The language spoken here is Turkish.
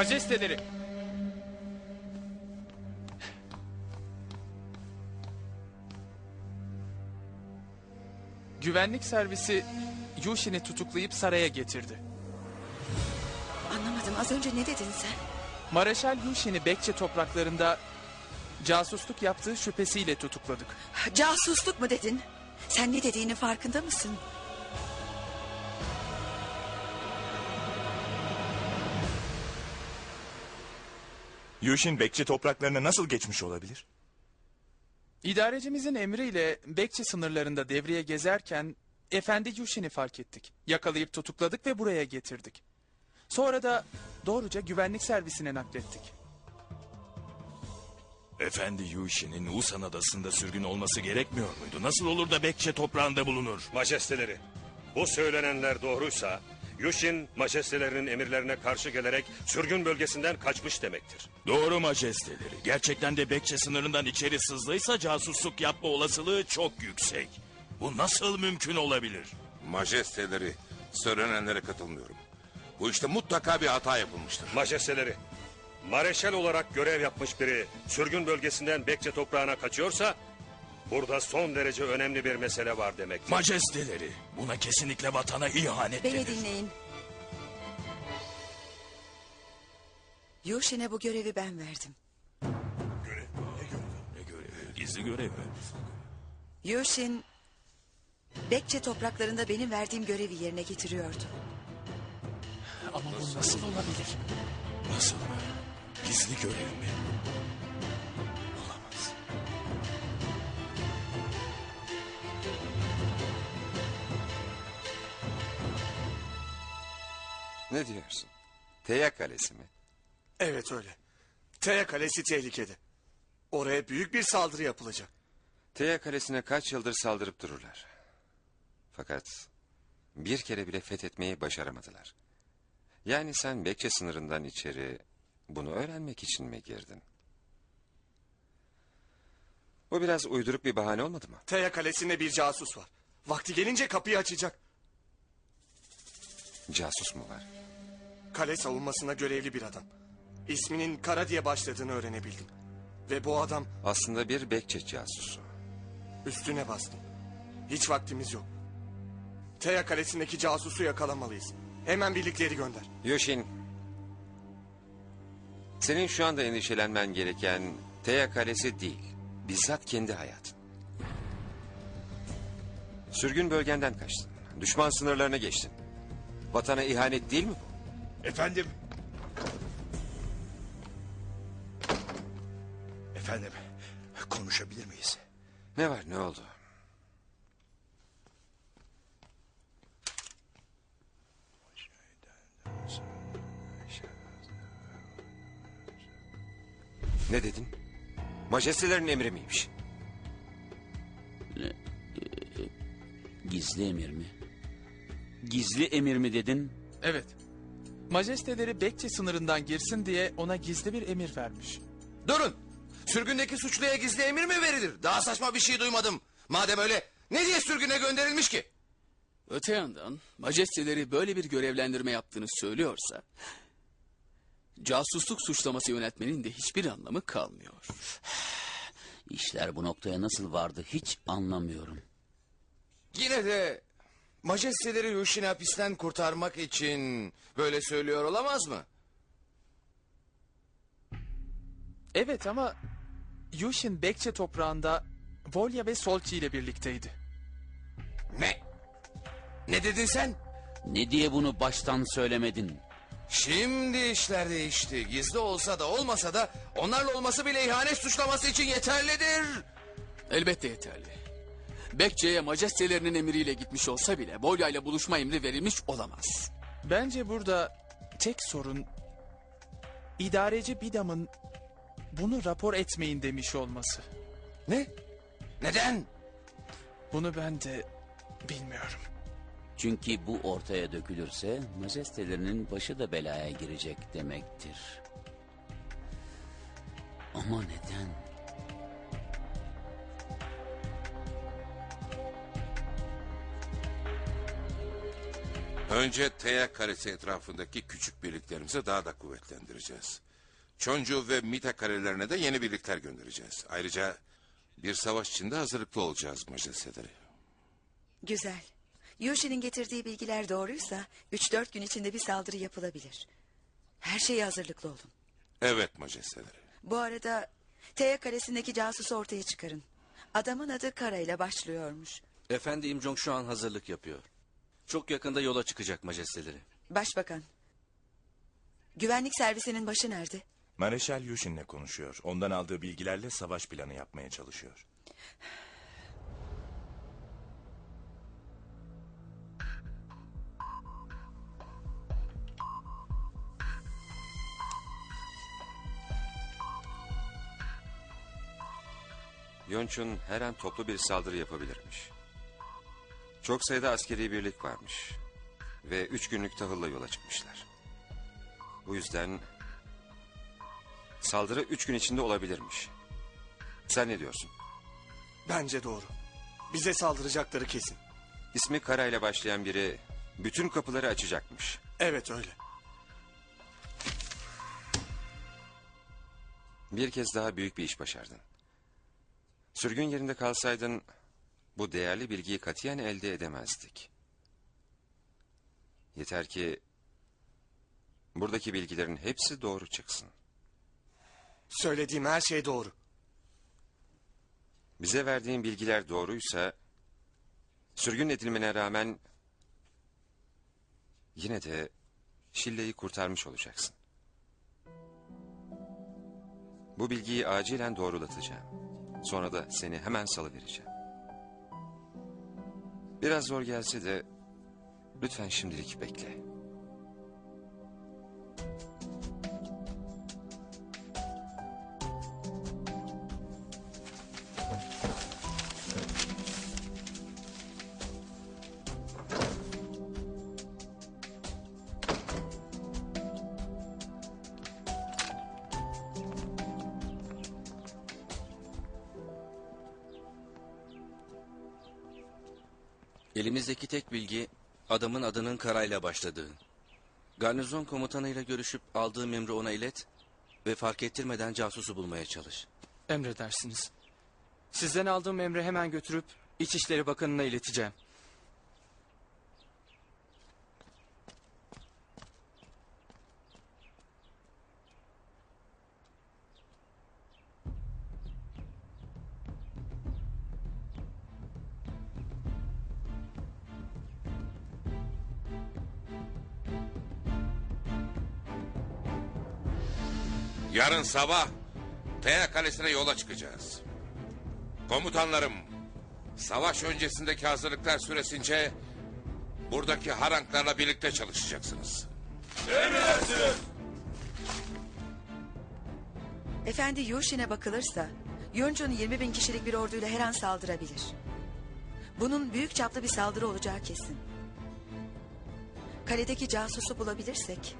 Majesteleri. Güvenlik servisi Yushin'i tutuklayıp saraya getirdi. Anlamadım az önce ne dedin sen? Mareşal Yushin'i Bekçe topraklarında casusluk yaptığı şüphesiyle tutukladık. Casusluk mu dedin? Sen ne dediğinin farkında mısın? Yushin bekçi topraklarına nasıl geçmiş olabilir? İdarecimizin emriyle Bekçe sınırlarında devreye gezerken Efendi Yushin'i fark ettik. Yakalayıp tutukladık ve buraya getirdik. Sonra da doğruca güvenlik servisine naklettik. Efendi Yushin'in Usan adasında sürgün olması gerekmiyor muydu? Nasıl olur da bekçe toprağında bulunur? Majesteleri, bu söylenenler doğruysa Yushin majestelerinin emirlerine karşı gelerek sürgün bölgesinden kaçmış demektir. Doğru majesteleri. Gerçekten de bekçe sınırından içeri sızdıysa casusluk yapma olasılığı çok yüksek. Bu nasıl mümkün olabilir? Majesteleri, söylenenlere katılmıyorum. Bu işte mutlaka bir hata yapılmıştır. Majesteleri, mareşal olarak görev yapmış biri sürgün bölgesinden Bekçe toprağına kaçıyorsa burada son derece önemli bir mesele var demektir. Majesteleri, buna kesinlikle vatana ihanet Beni denir. dinleyin. Yushin'e bu görevi ben verdim. Ne görevi? Gizli görev mi? Yushin, Bekçe topraklarında benim verdiğim görevi yerine getiriyordu. Ama bu nasıl olabilir? Nasıl mı? Gizli görev mi? Ne diyorsun? Teya Kalesi mi? Evet öyle. Teya Kalesi tehlikede. Oraya büyük bir saldırı yapılacak. Teya Kalesi'ne kaç yıldır saldırıp dururlar. Fakat bir kere bile fethetmeyi başaramadılar. Yani sen Bekçe sınırından içeri bunu öğrenmek için mi girdin? Bu biraz uyduruk bir bahane olmadı mı? Teya Kalesi'nde bir casus var. Vakti gelince kapıyı açacak. Casus mu var? Kale savunmasına görevli bir adam. İsminin Kara diye başladığını öğrenebildim. Ve bu adam Aslında bir Bekçe casusu. üstüne bastım. Hiç vaktimiz yok. Teya Kalesi'ndeki casusu yakalamalıyız. Hemen birlikleri gönder. Yoshin. Senin şu anda endişelenmen gereken Teya Kalesi değil. Bizzat kendi hayatın. Sürgün bölgenden kaçtın. Düşman sınırlarına geçtin. Vatana ihanet değil mi bu? Efendim. Efendim. Konuşabilir miyiz? Ne var ne oldu? Ne dedin? Majestelerin emri miymiş? Gizli emir mi? Gizli emir mi dedin? Evet. Majesteleri Bekçe sınırından girsin diye ona gizli bir emir vermiş. Durun. Sürgündeki suçluya gizli emir mi verilir? Daha saçma bir şey duymadım. Madem öyle ne diye sürgüne gönderilmiş ki? Öte yandan majesteleri böyle bir görevlendirme yaptığını söylüyorsa... ...casusluk suçlaması yönetmenin de hiçbir anlamı kalmıyor. İşler bu noktaya nasıl vardı hiç anlamıyorum. Yine de majesteleri Yushin'i hapisten kurtarmak için böyle söylüyor olamaz mı? Evet ama Yushin Bekçe toprağında Volya ve Solchi ile birlikteydi. Ne? Ne dedin sen? Ne diye bunu baştan söylemedin? Şimdi işler değişti. Gizli olsa da olmasa da onlarla olması bile ihanet suçlaması için yeterlidir. Elbette yeterli. Bekçe'ye majestelerinin emriyle gitmiş olsa bile... ...Bolya ile buluşma emri verilmiş olamaz. Bence burada tek sorun idareci Bidam'ın bunu rapor etmeyin demiş olması. Ne? Neden? Bunu ben de bilmiyorum. Çünkü bu ortaya dökülürse majestelerinin başı da belaya girecek demektir. Ama neden? Önce Teya Kalesi etrafındaki küçük birliklerimizi daha da kuvvetlendireceğiz. Çoncu ve Mita karelerine de yeni birlikler göndereceğiz. Ayrıca bir savaş içinde hazırlıklı olacağız majesteleri. Güzel. Yoshi'nin getirdiği bilgiler doğruysa 3-4 gün içinde bir saldırı yapılabilir. Her şeye hazırlıklı olun. Evet majesteleri. Bu arada Teya Kalesi'ndeki casusu ortaya çıkarın. Adamın adı Kara ile başlıyormuş. Efendi İmjong şu an hazırlık yapıyor. Çok yakında yola çıkacak majesteleri. Başbakan. Güvenlik servisinin başı nerede? Mareşal Yushin'le konuşuyor. Ondan aldığı bilgilerle savaş planı yapmaya çalışıyor. Yonçun her an toplu bir saldırı yapabilirmiş. Çok sayıda askeri birlik varmış. Ve üç günlük tahılla yola çıkmışlar. Bu yüzden saldırı üç gün içinde olabilirmiş. Sen ne diyorsun? Bence doğru. Bize saldıracakları kesin. İsmi Kara ile başlayan biri bütün kapıları açacakmış. Evet öyle. Bir kez daha büyük bir iş başardın. Sürgün yerinde kalsaydın bu değerli bilgiyi katiyen elde edemezdik. Yeter ki buradaki bilgilerin hepsi doğru çıksın. Söylediğim her şey doğru. Bize verdiğin bilgiler doğruysa sürgün edilmene rağmen yine de Şille'yi kurtarmış olacaksın. Bu bilgiyi acilen doğrulatacağım. Sonra da seni hemen salıvereceğim. Biraz zor gelse de lütfen şimdilik bekle. Elimizdeki tek bilgi adamın adının Kara'yla başladığı. Garnizon komutanıyla görüşüp aldığım emri ona ilet ve fark ettirmeden casusu bulmaya çalış. Emredersiniz. Sizden aldığım emri hemen götürüp İçişleri Bakanı'na ileteceğim. Yarın sabah Teya Kalesi'ne yola çıkacağız. Komutanlarım, savaş öncesindeki hazırlıklar süresince buradaki haranklarla birlikte çalışacaksınız. Efendi Yoshin'e bakılırsa Yonchun 20 bin kişilik bir orduyla her an saldırabilir. Bunun büyük çaplı bir saldırı olacağı kesin. Kaledeki casusu bulabilirsek